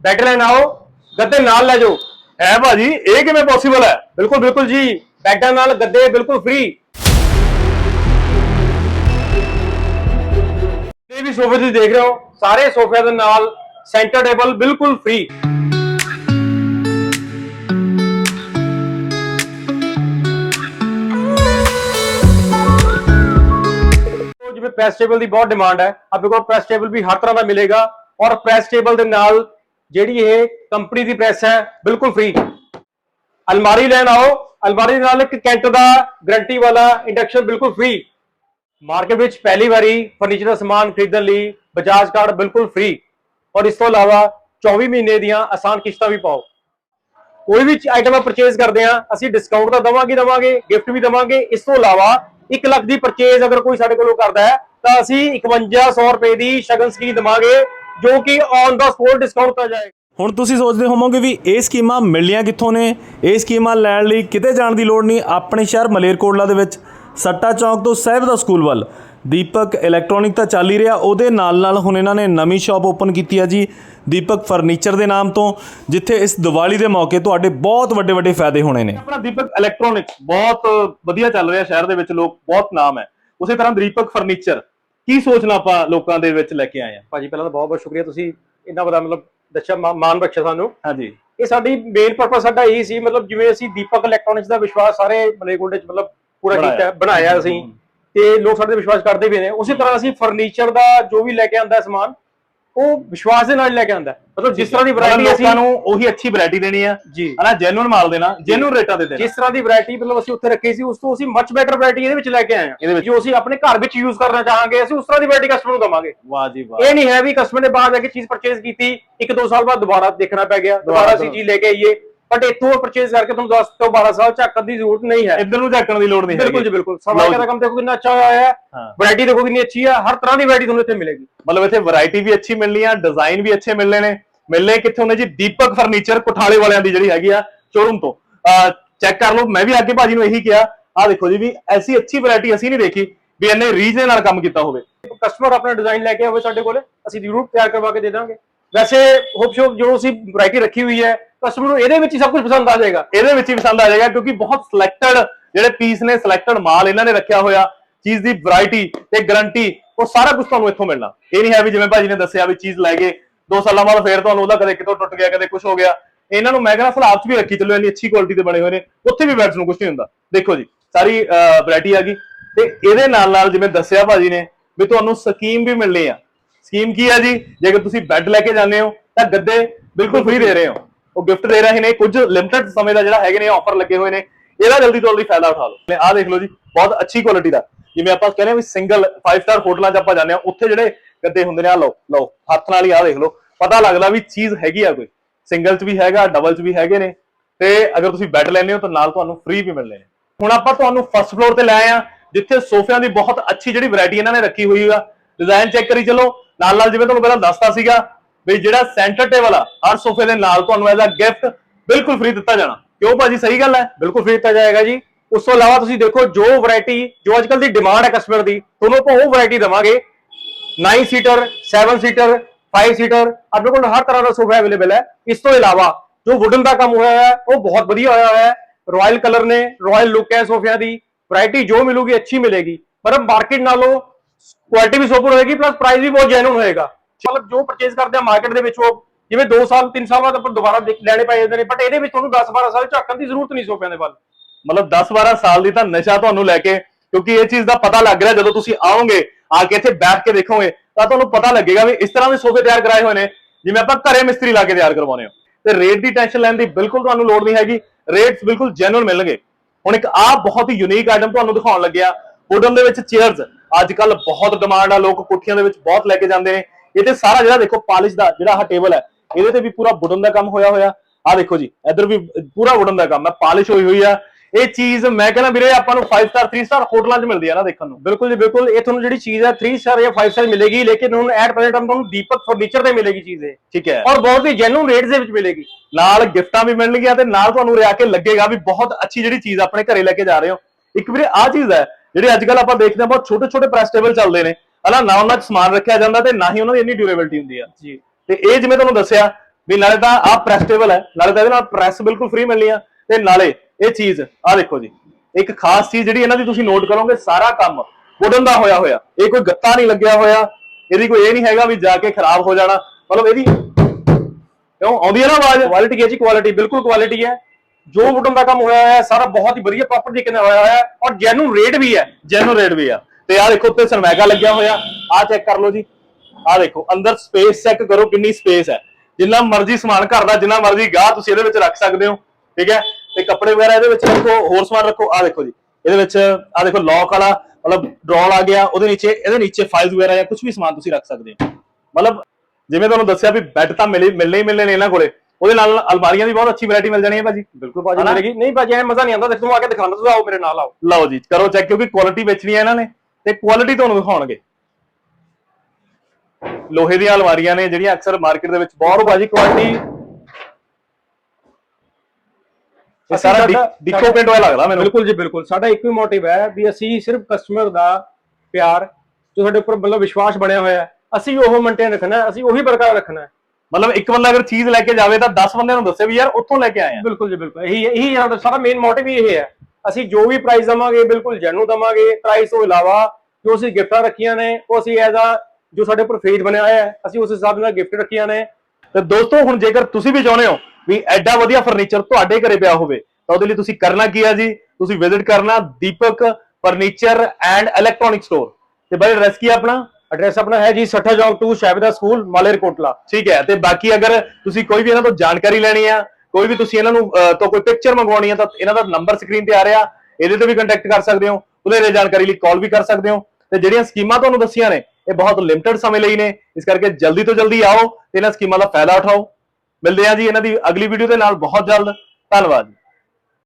Bed ਲੈਣ ਆਓ ਗੱਦੇ ਨਾਲ ਲੈ ਜਾਓ। ਹੈ ਭਾਜੀ ਇਹ ਕਿਵੇਂ ਪੋਸੀਬਲ ਹੈ? ਬਿਲਕੁਲ ਬਿਲਕੁਲ ਜੀ। ਬੈੱਡਾਂ ਨਾਲ ਗੱਦੇ ਬਿਲਕੁਲ ਫ੍ਰੀ ਇਹ ਵੀ ਸੋਫੇ ਤੁਸੀਂ ਦੇਖ ਰਹੇ ਹੋ ਸਾਰੇ ਸੋਫਿਆਂ ਦੇ ਨਾਲ ਸੈਂਟਰ ਟੇਬਲ ਬਿਲਕੁਲ ਫ੍ਰੀ ਜਿਵੇਂ ਪ੍ਰੈਸ ਟੇਬਲ ਦੀ ਬਹੁਤ ਡਿਮਾਂਡ ਹੈ ਆਪਣੇ ਕੋਲ ਪ੍ਰੈਸ ਟੇਬਲ ਵੀ ਹਰ ਤਰ੍ਹਾਂ ਦਾ ਮਿਲੇਗਾ। ਔਰ ਪ੍ਰੈਸ ਟੇਬਲ ਦੇ ਨਾਲ ਜਿਹੜੀ ਇਹ ਕੰਪਨੀ ਦੀ ਪ੍ਰੈਸ ਹੈ, ਬਿਲਕੁਲ ਫ੍ਰੀ ਅਲਮਾਰੀ ਲੈਣ ਆਓ, ਅਲਮਾਰੀ ਦੇ ਨਾਲ ਇੱਕ ਕੈਂਟ ਦਾ ਗਰੰਟੀ ਵਾਲਾ ਇੰਡਕਸ਼ਨ ਬਿਲਕੁਲ ਫ੍ਰੀ ਮਾਰਕੀਟ ਵਿੱਚ ਪਹਿਲੀ ਵਾਰੀ ਫਰਨੀਚਰ ਦਾ ਸਮਾਨ ਖਰੀਦਣ ਲਈ ਬਜਾਜ ਕਾਰਡ ਬਿਲਕੁਲ ਫ੍ਰੀ ਔਰ ਇਸ ਤੋਂ ਇਲਾਵਾ 24 ਮਹੀਨੇ ਦੀਆਂ ਆਸਾਨ ਕਿਸ਼ਤਾਂ ਵੀ ਪਾਓ। ਕੋਈ ਵੀ ਆਈਟਮ ਪਰਚੇਜ਼ ਕਰਦੇ ਆ ਅਸੀਂ ਡਿਸਕਾਊਂਟ ਤਾਂ ਦਵਾਂਗੇ ਦਵਾਂਗੇ ਗਿਫਟ ਵੀ ਦਵਾਂਗੇ। ਇਸ ਤੋਂ ਇਲਾਵਾ 1 ਲੱਖ ਦੀ ਪਰਚੇਜ਼ ਅਗਰ ਕੋਈ ਸਾਡੇ ਕੋਲੋਂ ਕਰਦਾ ਹੈ, ਤਾਂ ਅਸੀਂ 5100 ਰੁਪਏ ਦੀ ਸ਼ਗਨ ਸਕੀਮ ਦਵਾਂਗੇ। ਜੋ ਕਿ ਔਨ ਦਾ ਸਪੋਟ ਡਿਸਕਾਊਂਟ ਕਰ ਜਾਏਗਾ ਹੁਣ ਤੁਸੀਂ ਸੋਚਦੇ ਹੋਵੋਗੇ ਵੀ ਇਹ ਸਕੀਮਾਂ ਮਿਲੀਆਂ ਕਿੱਥੋਂ ਨੇ? ਇਹ ਸਕੀਮਾਂ ਲੈਣ ਲਈ ਕਿਤੇ ਜਾਣ ਦੀ ਲੋੜ ਨਹੀਂ। ਆਪਣੇ ਸ਼ਹਿਰ ਮਲੇਰਕੋਟਲਾ ਦੇ ਵਿੱਚ ਸੱਟਾ ਚੌਂਕ ਤੋਂ ਸਾਹਿਬ ਦਾ ਸਕੂਲ ਵੱਲ ਦੀਪਕ ਇਲੈਕਟ੍ਰੋਨਿਕ ਤਾਂ ਚੱਲ ਹੀ ਰਿਹਾ। ਉਹਦੇ ਨਾਲ ਨਾਲ ਹੁਣ ਇਹਨਾਂ ਨੇ ਨਵੀਂ ਸ਼ਾਪ ਓਪਨ ਕੀਤੀ ਆ ਜੀ ਦੀਪਕ ਫਰਨੀਚਰ ਦੇ ਨਾਮ ਤੋਂ ਜਿੱਥੇ ਇਸ ਦੀਵਾਲੀ ਦੇ ਮੌਕੇ ਤੁਹਾਡੇ ਬਹੁਤ ਵੱਡੇ ਵੱਡੇ ਫਾਇਦੇ ਹੋਣੇ ਨੇ। ਆਪਣਾ ਦੀਪਕ ਇਲੈਕਟ੍ਰੋਨਿਕਸ ਬਹੁਤ ਵਧੀਆ ਚੱਲ ਰਿਹਾ ਸ਼ਹਿਰ ਦੇ ਵਿੱਚ ਲੋਕ ਬਹੁਤ ਨਾਮ ਹੈ। ਉਸੇ ਤਰ੍ਹਾਂ ਦੀਪਕ ਫਰਨੀਚਰ ਕੀ ਸੋਚਣਾ ਆਪਾਂ ਲੋਕਾਂ ਦੇ ਵਿੱਚ ਲੈ ਕੇ ਆਏ ਆ ਭਾਜੀ ਪਹਿਲਾਂ ਤਾਂ ਬਹੁਤ ਬਹੁਤ ਸ਼ੁਕਰੀਆ। ਤੁਸੀਂ ਇੰਨਾ ਬੜਾ ਮਤਲਬ ਦੱਸਿਆ ਮਾ- ਮਾਣ ਬਖਸ਼ਿਆ ਸਾਨੂੰ। ਹਾਂਜੀ। ਇਹ ਸਾਡੀ ਮੇਨ ਪਰਪਸ ਸਾਡਾ ਇਹੀ ਸੀ ਮਤਲਬ ਜਿਵੇਂ ਅਸੀਂ ਦੀਪਕ ਇਲੈਕਟ੍ਰੋਨਿਕਸ ਦਾ ਵਿਸ਼ਵਾਸ ਸਾਰੇ ਮਲੇਕੋਟੇ ਚ ਮਤਲਬ ਪੂਰਾ। ਕੀਤਾ ਬਣਾਇਆ ਅਸੀਂ। ਤੇ ਲੋਕ ਸਾਡੇ ਤੇ ਵਿਸ਼ਵਾਸ ਕਰਦੇ ਵੀ ਨੇ। ਉਸੇ ਤਰ੍ਹਾਂ ਅਸੀਂ ਫਰਨੀਚਰ ਦਾ ਜੋ ਵੀ ਲੈ ਕੇ ਆਂਦਾ ਸਮਾਨ ਉਹ ਵਿਸ਼ਵਾਸ ਦੇ ਨਾਲ ਲੈ ਕੇ ਆਂਦਾ ਮਤਲਬ ਜਿਸ ਤਰ੍ਹਾਂ ਦੀ ਵੈਰਾਈਟੀ ਅਸੀਂ ਲੋਕਾਂ ਨੂੰ ਉਹੀ ਅੱਛੀ ਵੈਰਾਈਟੀ ਦੇਣੀ ਆ ਜੀ। ਹਨਾ ਜੈਨੂਨ ਮਾਲ ਦੇਣਾ ਜੈਨੂਨ ਰੇਟਾਂ ਦੇ ਦੇਣਾ। ਜਿਸ ਤਰ੍ਹਾਂ ਦੀ ਵੈਰਾਈਟੀ ਮਤਲਬ ਅਸੀਂ ਉੱਥੇ ਰੱਖੀ ਸੀ ਉਸ ਤੋਂ ਅਸੀਂ ਮੱਚ ਬੈਟਰ ਵੈਰਾਈਟੀ ਇਹਦੇ ਵਿੱਚ ਲੈ ਕੇ ਆਏ ਇਹਦੇ ਹਾਂ ਵਿੱਚ। ਜੋ ਅਸੀਂ ਆਪਣੇ ਘਰ ਵਿੱਚ ਯੂਜ਼ ਕਰਨਾ ਚਾਹਾਂਗੇ ਅਸੀਂ ਉਸ ਤਰ੍ਹਾਂ ਦੀ ਵੈਰਾਈਟੀ ਕਸਟਮਰ ਨੂੰ ਦਵਾਂਗੇ। ਵਾਹ ਜੀ ਵਾਹ। ਇਹ ਨਹੀਂ ਹੈ ਵੀ ਕਸਟਮਰ ਨੇ ਬਾਹਰ ਜਾ ਕੇ ਚੀਜ਼ ਪਰਚੇਜ਼ ਕੀਤੀ ਇੱਕ ਦੋ ਸਾਲ ਬਾਅਦ ਦੁਬਾਰਾ ਦੇਖਣਾ ਪੈ ਗਿਆ। ਦੁਬਾਰਾ ਦੁਬਾਰਾ ਅਸੀਂ ਚੀਜ਼ ਲੈ ਕੇ ਆਈਏ। ਬਟ ਇੱਥੋਂ ਪਰਚੇਜ਼ ਕਰਕੇ ਤੁਹਾਨੂੰ 10 ਤੋਂ 12 ਸਾਲ ਝਾਕਣ ਦੀ ਜ਼ਰੂਰਤ ਨਹੀਂ ਹੈ। ਇੱਧਰ ਨੂੰ ਝਾਕਣ ਦੀ ਲੋੜ ਨਹੀਂ ਬਿਲਕੁਲ ਹੈਗੀ। ਜੀ ਬਿਲਕੁਲ। ਸਮਾਂ। ਦਾ ਕੰਮ ਦੇਖੋ ਕਿੰਨਾ ਅੱਛਾ ਹੋਇਆ ਹੈ। ਹਾਂ। ਵੈਰਾਈਟੀ ਦੇਖੋ ਕਿੰਨੀ ਅੱਛੀ ਹੈ ਹਰ ਤਰ੍ਹਾਂ ਦੀ ਵੈਰਾਈਟੀ ਤੁਹਾਨੂੰ ਇੱਥੇ ਮਿਲੇਗੀ। ਮਤਲਬ ਇੱਥੇ ਵੈਰਾਈਟੀ ਵੀ ਅੱਛੀ ਮਿਲਣੀ ਆ ਡਿਜ਼ਾਈਨ ਵੀ ਅੱਛੇ ਮਿਲਨੇ ਨੇ। ਮਿਲਨੇ ਕਿੱਥੋਂ ਨੇ ਜੀ? ਦੀਪਕ ਫਰਨੀਚਰ ਕੁਠਾਲੇ ਵਾਲਿਆਂ ਦੀ ਜਿਹੜੀ ਹੈਗੀ ਆ ਸ਼ੋਰੂਮ ਤੋਂ। ਚੈੱਕ ਕਰ ਲਓ। ਮੈਂ ਵੀ ਅੱਗੇ ਭਾਜੀ ਨੂੰ ਇਹੀ ਕਿਹਾ ਆ ਦੇਖੋ ਜੀ ਵੀ ਐਸੀ ਅੱਛੀ ਵੈਰਾਈਟੀ ਅਸੀਂ ਨਹੀਂ ਦੇਖੀ ਵੀ ਇਹਨੇ ਰੀਝ ਦੇ ਨਾਲ ਕੰਮ ਕੀਤਾ ਹੋਵੇ। ਕਸਟਮਰ ਆਪਣਾ ਡਿਜ਼ਾਈਨ ਲੈ ਕੇ ਆਵੇ ਸਾਡੇ ਕੋਲੇ ਅਸੀਂ ਜ਼ਰੂਰ ਤਿਆਰ ਕਰਵਾ ਕੇ ਦੇ ਦਾਂਗੇ। ਵੈਸੇ ਹੋਪ ਸ਼ੋਪ ਜੋ ਅਸੀਂ ਵੈਰਾਈਟੀ ਰੱਖੀ ਹੋਈ ਹੈ ਕਸਟਮਰ ਨੂੰ ਇਹਦੇ ਵਿੱਚ ਹੀ ਸਭ ਕੁਝ ਪਸੰਦ ਆ ਜਾਏਗਾ। ਇਹਦੇ ਵਿੱਚ ਹੀ ਪਸੰਦ ਆ ਜਾਏਗਾ ਕਿਉਂਕਿ ਬਹੁਤ ਸਿਲੈਕਟਡ ਜਿਹੜੇ ਪੀਸ ਨੇ ਸਿਲੈਕਟਡ ਮਾਲ ਇਹਨਾਂ ਨੇ ਰੱਖਿਆ ਹੋਇਆ, ਚੀਜ਼ ਦੀ ਵੈਰਾਈਟੀ ਤੇ ਗਾਰੰਟੀ ਉਹ ਸਾਰਾ ਕੁਝ ਤੁਹਾਨੂੰ ਇੱਥੋਂ ਮਿਲਣਾ। ਇਹ ਨਹੀਂ ਹੈ ਵੀ ਜਿਵੇਂ ਭਾਜੀ ਨੇ ਦੱਸਿਆ ਵੀ ਚੀਜ਼ ਲੈ ਗਏ, ਦੋ ਸਾਲਾਂ ਬਾਅਦ ਫੇਰ ਤੁਹਾਨੂੰ ਉਹਦਾ ਕਦੇ ਕਿਤੋਂ ਟੁੱਟ ਗਿਆ, ਕਦੇ ਕੁਝ ਹੋ ਗਿਆ। ਇਹਨਾਂ ਨੂੰ ਮੈਂ ਕਹਿੰਦਾ ਸਲਾਬ 'ਚ ਵੀ ਰੱਖੀ, ਚੱਲੋ ਇੰਨੀ ਅੱਛੀ ਕੁਆਲਿਟੀ ਦੇ ਬਣੇ ਹੋਏ ਨੇ, ਉੱਥੇ ਵੀ ਬੈਡਸ ਨੂੰ ਕੁਝ ਨਹੀਂ ਹੁੰਦਾ। ਦੇਖੋ ਜੀ, ਸਾਰੀ ਵੈਰਾਈਟੀ ਆ ਗਈ। ਤੇ ਇਹਦੇ ਨਾਲ ਨਾਲ ਜਿਵੇਂ ਦੱਸਿਆ ਭਾਜੀ ਨੇ ਵੀ ਤੁਹਾਨੂੰ ਸਕੀਮ ਵੀ ਮਿਲਣੀ ਆ। ਸਕੀਮ ਕੀ ਆ ਜੀ? ਜੇਕਰ ਤੁਸੀਂ ਬੈੱਡ ਲੈ ਕੇ ਜਾਂਦੇ ਹੋ, ਤਾਂ ਗੱਦੇ ਬਿਲਕੁਲ ਫ੍ਰੀ ਦੇ ਰਹੇ ਹੋ। ਉਹ ਗਿਫਟ ਦੇ ਰਹੇ ਨੇ, ਕੁਝ ਲਿਮਟਿਡ ਸਮੇਂ ਦਾ ਜਿਹੜਾ ਹੈਗੇ ਨੇ ਆਫਰ ਲੱਗੇ ਹੋਏ ਨੇ। ਇਹਦਾ ਜਲਦੀ ਤੋਂ ਜਲਦੀ ਫਾਇਦਾ ਉਠਾ ਲਓ। ਆਹ ਦੇਖ ਲਓ ਜੀ, ਬਹੁਤ ਅੱਛੀ ਕੁਆਲਿਟੀ ਦਾ। ਜਿਵੇਂ ਆਪਾਂ ਕਹਿੰਦੇ ਆ ਵੀ ਸਿੰਗਲ 5 ਸਟਾਰ ਹੋਟਲਾਂ 'ਚ ਆਪਾਂ ਜਾਂਦੇ ਆ ਉੱਥੇ ਜਿਹੜੇ ਗੱਦੇ ਹੁੰਦੇ ਨੇ ਆ ਲਓ ਲਓ, ਹੱਥ ਨਾਲ ਹੀ ਆਹ ਦੇਖ ਲਓ। ਪਤਾ ਲੱਗਦਾ ਵੀ ਚੀਜ਼ ਹੈਗੀ ਆ ਕੋਈ। ਸਿੰਗਲ 'ਚ ਵੀ ਹੈਗਾ ਡਬਲ 'ਚ ਵੀ ਹੈਗੇ ਨੇ। ਤੇ ਅਗਰ ਤੁਸੀਂ ਬੈੱਡ ਲੈਂਦੇ ਹੋ, ਤਾਂ ਨਾਲ ਤੁਹਾਨੂੰ ਫ੍ਰੀ ਵੀ ਮਿਲਣੇ ਨੇ। ਹੁਣ ਆਪਾਂ ਤੁਹਾਨੂੰ ਫਸਟ ਫਲੋਰ ਤੇ ਲੈ ਆਏ ਆ ਜਿੱਥੇ ਸੋਫਿਆਂ ਦੀ ਬਹੁਤ ਅੱਛੀ ਜਿਹੜੀ ਵੈਰਾਈਟੀ ਇਹਨਾਂ ਨੇ ਰੱਖੀ ਹੋਈ ਆ। ਡਿਜ਼ਾਈਨ ਚੈੱਕ ਕਰੀ ਚਲੋ। ਨਾਲ ਨਾਲ ਜਿਵੇਂ ਤੁਹਾਨੂੰ ਪਹਿਲਾਂ ਦੱਸਤਾ ਸੀਗਾ ਵੀ ਜਿਹੜਾ ਸੈਂਟਰ ਟੇਬਲ ਆ, ਹਰ ਸੋਫੇ ਦੇ ਨਾਲ ਤੁਹਾਨੂੰ ਐਜ਼ ਅ ਗਿਫਟ ਬਿਲਕੁਲ ਫ੍ਰੀ ਦਿੱਤਾ ਜਾਣਾ। ਕਿਉਂ ਭਾਜੀ? ਸਹੀ ਗੱਲ ਹੈ, ਬਿਲਕੁਲ ਫ੍ਰੀ ਦਿੱਤਾ ਜਾਏਗਾ ਜੀ। ਉਸ ਤੋਂ ਇਲਾਵਾ ਤੁਸੀਂ ਦੇਖੋ ਜੋ ਵੈਰਾਈਟੀ ਜੋ ਅੱਜਕੱਲ ਦੀ ਡਿਮਾਂਡ ਹੈ ਕਸਟਮਰ ਦੀ, ਤੁਹਾਨੂੰ ਆਪਾਂ ਉਹ ਵੈਰਾਈਟੀ ਦਵਾਂਗੇ। 9 ਸੀਟਰ 7 ਸੀਟਰ 5 ਸੀਟਰ ਆਪਣੇ ਕੋਲ ਹਰ ਤਰ੍ਹਾਂ ਦਾ ਸੋਫਾ ਅਵੇਲੇਬਲ ਹੈ। ਇਸ ਤੋਂ ਇਲਾਵਾ ਜੋ ਵੁਡਨ ਦਾ ਕੰਮ ਹੋਇਆ ਹੈ ਉਹ ਬਹੁਤ ਵਧੀਆ ਹੋਇਆ ਹੋਇਆ ਹੈ। ਰਾਇਲ ਕਲਰ ਨੇ ਰਾਇਲ ਲੁੱਕ ਹੈ ਸੋਫਿਆਂ ਦੀ। ਵੈਰਾਈਟੀ ਜੋ ਮਿਲੂਗੀ, ਅੱਛੀ ਮਿਲੇਗੀ। ਪਰ ਮਾਰਕੀਟ ਨਾਲੋਂ ਕੁਆਲਿਟੀ ਵੀ ਸੁਪਰ ਹੋਏਗੀ ਪਲੱਸ ਪ੍ਰਾਈਸ ਵੀ ਬਹੁਤ ਜੈਨੂਨ ਹੋਏਗਾ। ਮਤਲਬ ਜੋ ਪਰਚੇਸ ਕਰਦੇ ਆ ਮਾਰਕੀਟ ਦੇ ਵਿੱਚ, ਉਹ ਜਿਵੇਂ 2 ਸਾਲ 3 ਸਾਲ ਬਾਅਦ ਆਪਾਂ ਦੁਬਾਰਾ ਲੈਣੇ ਪੈ ਜਾਂਦੇ ਨੇ ਬਟ ਇਹਦੇ ਵਿੱਚ ਤੁਹਾਨੂੰ 10 12 ਸਾਲ ਝਾਕਣ ਦੀ ਜ਼ਰੂਰਤ ਨਹੀਂ ਸੋਫਿਆਂ ਦੇ ਵੱਲ। ਮਤਲਬ 10-12 ਸਾਲ ਦੀ ਤਾਂ ਨਸ਼ਾ ਤੁਹਾਨੂੰ ਲੈ ਕੇ, ਕਿਉਂਕਿ ਇਹ ਚੀਜ਼ ਦਾ ਪਤਾ ਲੱਗ ਰਿਹਾ ਜਦੋਂ ਤੁਸੀਂ ਆਓਗੇ, ਆ ਕੇ ਇੱਥੇ ਬੈਠ ਕੇ ਦੇਖੋਗੇ, ਤਾਂ ਤੁਹਾਨੂੰ ਪਤਾ ਲੱਗੇਗਾ ਵੀ ਇਸ ਤਰ੍ਹਾਂ ਦੇ ਸੋਫੇ ਤਿਆਰ ਕਰਾਏ ਹੋਏ ਨੇ, ਜਿਵੇਂ ਆਪਾਂ ਘਰੇ ਮਿਸਤਰੀ ਲਾ ਕੇ ਤਿਆਰ ਕਰਵਾਉਂਦੇ ਹੋ। ਤੇ ਰੇਟ ਦੀ ਟੈਨਸ਼ਨ ਲੈਣ ਦੀ ਬਿਲਕੁਲ ਤੁਹਾਨੂੰ ਲੋੜ ਨਹੀਂ ਹੈਗੀ ਰੇਟਸ ਬਿਲਕੁਲ ਜੈਨੂਇਨ ਮਿਲਣਗੇ। ਹੁਣ ਇੱਕ ਆਹ ਬਹੁਤ ਹੀ ਯੂਨੀਕ ਆਈਟਮ ਤੁਹਾਨੂੰ ਦਿਖਾਉਣ ਲੱਗਿਆ ਵੁਡਨ ਦੇ ਵਿੱਚ ਚੇਅਰਸ ਅੱਜ ਕੱਲ ਬਹੁਤ ਡਿਮਾਂਡ ਆ ਲੋਕ ਕੋਠੀਆਂ ਦੇ ਵਿੱਚ ਬਹੁਤ ਲੈ ਕੇ ਜਾਂਦੇ ਨੇ। ਇਹ ਤੇ ਸਾਰਾ ਜਿਹੜਾ ਦੇਖੋ ਪਾਲਿਸ਼ ਦਾ ਜਿਹੜਾ ਆਹ ਟੇਬਲ ਹੈ ਇਹਦੇ ਤੇ ਵੀ ਪੂਰਾ ਵੁਡਨ ਦਾ ਕੰਮ ਹੋਇਆ ਹੋਇਆ। ਆਹ ਦੇਖੋ ਜੀ ਇੱਧਰ ਵੀ ਪੂਰਾ ਵੁਡਨ ਦਾ ਕੰਮ ਹੈ ਪਾਲਿਸ਼ ਹੋਈ ਹੋਈ ਆ। ਇਹ ਚੀਜ਼ ਮੈਂ ਕਹਿੰਦਾ ਵੀਰੇ ਆਪਾਂ ਨੂੰ 5 ਸਟਾਰ 3 ਸਟਾਰ ਹੋਟਲਾਂ 'ਚ ਮਿਲਦੀ ਆ ਨਾ ਦੇਖਣ ਨੂੰ। ਬਿਲਕੁਲ ਜੀ ਬਿਲਕੁਲ। ਇਹ ਤੁਹਾਨੂੰ ਜਿਹੜੀ ਚੀਜ਼ ਹੈ 3 ਸਟਾਰ ਜਾਂ 5 ਸਟਾਰ ਮਿਲੇਗੀ ਲੇਕਿਨ ਹੁਣ ਐਟ ਪ੍ਰੈਜ਼ੈਂਟ ਤੁਹਾਨੂੰ ਦੀਪਕ ਫਰਨੀਚਰ ਤੇ ਮਿਲੇਗੀ ਚੀਜ਼ ਇਹ। ਠੀਕ ਹੈ। ਔਰ ਬਹੁਤ ਹੀ ਜੈਨੂਨ ਰੇਟਸ ਦੇ ਵਿੱਚ ਮਿਲੇਗੀ। ਨਾਲ ਗਿਫਟਾਂ ਵੀ ਮਿਲਣਗੀਆਂ ਤੇ ਨਾਲ ਤੁਹਾਨੂੰ ਰਿਆ ਕੇ ਲੱਗੇਗਾ ਵੀ ਬਹੁਤ ਅੱਛੀ ਜਿਹੜੀ ਚੀਜ਼ ਆਪਣੇ ਘਰੇ ਲੈ ਕੇ ਜਾ ਰਹੇ ਹੋ। ਇੱਕ ਵੀਰੇ ਆਹ ਚੀਜ਼ ਹੈ ਜਿਹੜੀ ਅੱਜ ਕੱਲ ਆਪਾਂ ਦੇਖਦੇ ਹਾਂ ਬਹੁਤ ਛੋਟੇ ਛੋਟੇ ਪ੍ਰੈਸ ਟੇਬਲ ਚੱਲਦੇ ਨੇ। ਹਨਾ ਨਾ ਉਹਨਾਂ 'ਚ ਸਮਾਨ ਰੱਖਿਆ ਜਾਂਦਾ ਤੇ ਨਾ ਹੀ ਉਹਨਾਂ ਦੀ ਇੰਨੀ ਡਿਊਰੇਬਿਲਟੀ ਹੁੰਦੀ ਆ। ਜੀ। ਤੇ ਇਹ ਜਿਵੇਂ ਤੁਹਾਨੂੰ ਦੱਸਿਆ ਵੀ ਨਾਲੇ ਤਾਂ ਆਹ ਪ੍ਰੈਸ ਟੇਬਲ ਹੈ ਨਾਲੇ ਤਾਂ ਇਹਦੇ ਨਾਲ ਪ੍ਰੈਸ ਬਿਲਕੁਲ ਫ੍ਰੀ ਮਿਲਣੀ ਆ। ਤੇ ਨਾਲੇ ਇਹ ਚੀਜ਼ ਆਹ ਦੇਖੋ ਜੀ ਇੱਕ ਖਾਸ ਚੀਜ਼ ਜਿਹੜੀ ਇਹਨਾਂ ਦੀ ਤੁਸੀਂ ਨੋਟ ਕਰੋਗੇ ਸਾਰਾ ਕੰਮ ਵੁਡਨ ਦਾ ਹੋਇਆ ਹੋਇਆ। ਇਹ ਕੋਈ ਗੱਤਾ ਨਹੀਂ ਲੱਗਿਆ ਹੋਇਆ ਇਹਦੀ ਕੋਈ ਇਹ ਨਹੀਂ ਹੈਗਾ ਵੀ ਜਾ ਕੇ ਖਰਾਬ ਹੋ ਜਾਣਾ। ਮਤਲਬ ਇਹਦੀ ਕਿਉਂ? ਆਉਂਦੀ ਹੈ ਨਾ ਆਵਾਜ਼? ਕੁਆਲਿਟੀ ਹੈ ਜੀ ਕੁਆਲਿਟੀ ਬਿਲਕੁਲ ਕੁਆਲਿਟੀ ਹੈ। ਜੋ ਵੁਡਨ ਦਾ ਕੰਮ ਹੋਇਆ ਹੈ, ਸਾਰਾ ਬਹੁਤ ਹੀ ਵਧੀਆ ਪ੍ਰੋਪਰ ਤਰੀਕੇ ਨਾਲ ਹੋਇਆ ਹੋਇਆ ਹੈ ਔਰ ਜੈਨੂਨ ਰੇਟ ਵੀ ਹੈ। ਜੈਨੋ ਰੇਟ ਵੀ ਆ। ਤੇ ਆਹ ਦੇਖੋ, ਉੱਤੇ ਸਰਮੈਗਾ ਲੱਗਿਆ ਹੋਇਆ। ਆਹ ਚੈੱਕ ਕਰ ਲਓ ਜੀ। ਆਹ ਦੇਖੋ, ਅੰਦਰ ਸਪੇਸ ਚੈੱਕ ਕਰੋ ਕਿੰਨੀ ਸਪੇਸ ਹੈ। ਜਿੰਨਾ ਮਰਜ਼ੀ ਸਮਾਨ ਘਰ ਦਾ, ਜਿੰਨਾ ਮਰਜ਼ੀ ਗਾਹ ਤੁਸੀਂ ਇਹਦੇ ਵਿੱਚ ਰੱਖ ਸਕਦੇ ਹੋ, ਠੀਕ ਹੈ? ਤੇ ਕੱਪੜੇ ਵਗੈਰਾ ਇਹਦੇ ਵਿੱਚ ਰੱਖੋ, ਹੋਰ ਸਮਾਨ ਰੱਖੋ। ਆਹ ਦੇਖੋ ਜੀ, ਇਹਦੇ ਵਿੱਚ ਆਹ ਦੇਖੋ ਲੌਕ ਵਾਲਾ, ਮਤਲਬ ਡਰੋਲ ਆ ਗਿਆ, ਉਹਦੇ ਨੀਚੇ, ਇਹਦੇ ਨੀਚੇ ਫਾਈਲਸ ਵਗੈਰਾ ਜਾਂ ਕੁਝ ਵੀ ਸਮਾਨ ਤੁਸੀਂ ਰੱਖ ਸਕਦੇ ਹੋ। ਮਤਲਬ ਜਿਵੇਂ ਤੁਹਾਨੂੰ ਦੱਸਿਆ ਵੀ ਬੈੱਡ ਤਾਂ ਮਿਲੇ, ਮਿਲਣੇ ਹੀ ਮਿਲਣੇ ਨੇ ਇਹਨਾਂ ਕੋਲੇ ਉਹਦੇ ਨਾਲ ਅਲਮਾਰੀਆਂ ਦੀ ਬਹੁਤ ਅੱਛੀ ਵੈਰਾਈਟੀ ਮਿਲ ਜਾਣੀ ਹੈ ਭਾਜੀ। ਬਿਲਕੁਲ ਭਾਜੀ? ਮਿਲੇਗੀ। ਨਹੀਂ ਭਾਜੀ ਐ ਮਜ਼ਾ ਨਹੀਂ ਆਉਂਦਾ। ਦੇਖ ਤੂੰ ਆ ਕੇ ਦਿਖਾਣਾ ਤੁਸੀਂ ਆਓ ਮੇਰੇ ਨਾਲ ਆਓ। ਲਓ ਜੀ ਕਰੋ ਚੈੱਕ ਕਿਉਂਕਿ ਕੁਆਲਿਟੀ ਵੇਚਣੀ ਹੈ ਇਹਨਾਂ ਨੇ ਤੇ ਕੁਆਲਿਟੀ ਤੁਹਾਨੂੰ ਦਿਖਾਉਣਗੇ। ਲੋਹੇ ਦੀਆਂ ਅਲਮਾਰੀਆਂ ਨੇ ਜਿਹੜੀਆਂ ਅਕਸਰ ਮਾਰਕੀਟ ਦੇ ਵਿੱਚ ਬਹੁਤ ਭਾਜੀ ਕੁਆਲਿਟੀ ਇਹ ਸਾਰਾ ਡਿਕੋ ਪਿੰਟ ਹੋਇਆ ਲੱਗਦਾ ਮੈਨੂੰ। ਬਿਲਕੁਲ ਜੀ ਬਿਲਕੁਲ। ਸਾਡਾ ਇੱਕੋ ਹੀ ਮੋਟਿਵ ਹੈ ਵੀ ਅਸੀਂ ਸਿਰਫ ਕਸਟਮਰ ਦਾ ਪਿਆਰ ਜੋ ਸਾਡੇ ਉੱਪਰ ਮਤਲਬ ਵਿਸ਼ਵਾਸ ਬਣਿਆ ਹੋਇਆ ਹੈ ਅਸੀਂ ਉਹ ਮੇਨਟੇਨ ਰੱਖਣਾ ਹੈ ਅਸੀਂ ਉਹੀ ਬਰਕਰਾਰ ਰੱਖਣਾ ਹੈ। ਮਤਲਬ ਇੱਕ ਬੰਦਾ ਅਗਰ ਚੀਜ਼ ਲੈ ਕੇ ਜਾਵੇ ਤਾਂ 10 ਬੰਦਿਆਂ ਨੂੰ ਦੱਸੇ ਵੀ ਯਾਰ ਉੱਥੋਂ ਲੈ ਕੇ ਆਏ ਆ। ਬਿਲਕੁਲ ਜੀ ਬਿਲਕੁਲ। ਇਹੀ ਇਹੀ ਸਾਡਾ ਸਾਰਾ ਮੇਨ ਮੋਟਿਵ ਹੀ ਇਹ ਹੈ। ਅਸੀਂ ਜੋ ਵੀ ਪ੍ਰਾਈਸ ਦਵਾਂਗੇ ਬਿਲਕੁਲ ਜੈਨੂ ਦਵਾਂਗੇ। ਪ੍ਰਾਈਸ ਤੋਂ ਇਲਾਵਾ ਜੋ ਅਸੀਂ ਗਿਫਟਾਂ ਰੱਖੀਆਂ ਨੇ ਉਹ ਅਸੀਂ ਐਜ਼ ਆ ਜੋ ਸਾਡੇ ਉੱਪਰ ਫੇਜ ਬਣਿਆ ਹੋਇਆ ਹੈ ਅਸੀਂ ਉਸ ਹਿਸਾਬ ਨਾਲ ਗਿਫਟ ਰੱਖੀਆਂ ਨੇ। ਤੇ ਦੋਸਤੋ ਹੁਣ ਜੇਕਰ ਤੁਸੀਂ ਵੀ ਚਾਹੁੰਦੇ ਹੋ ਵੀ ਐਡਾ ਵਧੀਆ ਫਰਨੀਚਰ ਤੁਹਾਡੇ ਘਰੇ ਪਿਆ ਹੋਵੇ ਤਾਂ ਉਹਦੇ ਲਈ ਤੁਸੀਂ ਕਰਨਾ ਕੀ ਆ ਜੀ? ਤੁਸੀਂ ਵਿਜ਼ਿਟ ਕਰਨਾ Deepak furniture and electronic store ਤੇ ਬਾਈ ਐਡਰੈਸ ਕੀ ਆਪਣਾ? ਐਡਰੈਸ ਆਪਣਾ ਹੈ ਜੀ ਸੱਠਾ ਚੌਕ ਟੂ ਸ਼ਾਬਿਦਾ ਸਕੂਲ ਮਾਲੇਰਕੋਟਲਾ ਠੀਕ ਹੈ, ਤੇ ਬਾਕੀ ਅਗਰ ਤੁਸੀਂ ਕੋਈ ਵੀ ਇਹਨਾਂ ਤੋਂ ਜਾਣਕਾਰੀ ਲੈਣੀ ਆ, ਕੋਈ ਵੀ ਤੁਸੀਂ ਇਹਨਾਂ ਨੂੰ ਤੋਂ ਕੋਈ ਪਿਕਚਰ ਮੰਗਵਾਉਣੀ ਆ, ਤਾਂ ਇਹਨਾਂ ਦਾ ਨੰਬਰ ਸਕਰੀਨ ਤੇ ਆ ਰਿਹਾ। ਇਹਦੇ ਤੇ ਵੀ ਕੰਟੈਕਟ ਕਰ ਸਕਦੇ ਹੋ, ਉਹਦੇ ਜਾਣਕਾਰੀ ਲਈ ਕਾਲ ਵੀ ਕਰ ਸਕਦੇ ਹੋ। ਤੇ ਜਿਹੜੀਆਂ ਸਕੀਮਾਂ ਤੁਹਾਨੂੰ ਦੱਸੀਆਂ ਨੇ, ਇਹ ਬਹੁਤ ਲਿਮਟਿਡ ਸਮੇਂ ਲਈ ਨੇ। ਇਸ ਕਰਕੇ ਜਲਦੀ ਤੋਂ ਜਲਦੀ ਆਓ ਤੇ ਇਹਨਾਂ ਸਕੀਮਾਂ ਦਾ ਫਾਇਦਾ ਉਠਾਓ। ਮਿਲਦੇ ਹਾਂ ਜੀ ਇਹਨਾਂ ਦੀ ਅਗਲੀ ਵੀਡੀਓ ਦੇ ਨਾਲ। ਬਹੁਤ ਜਲਦ। ਧੰਨਵਾਦ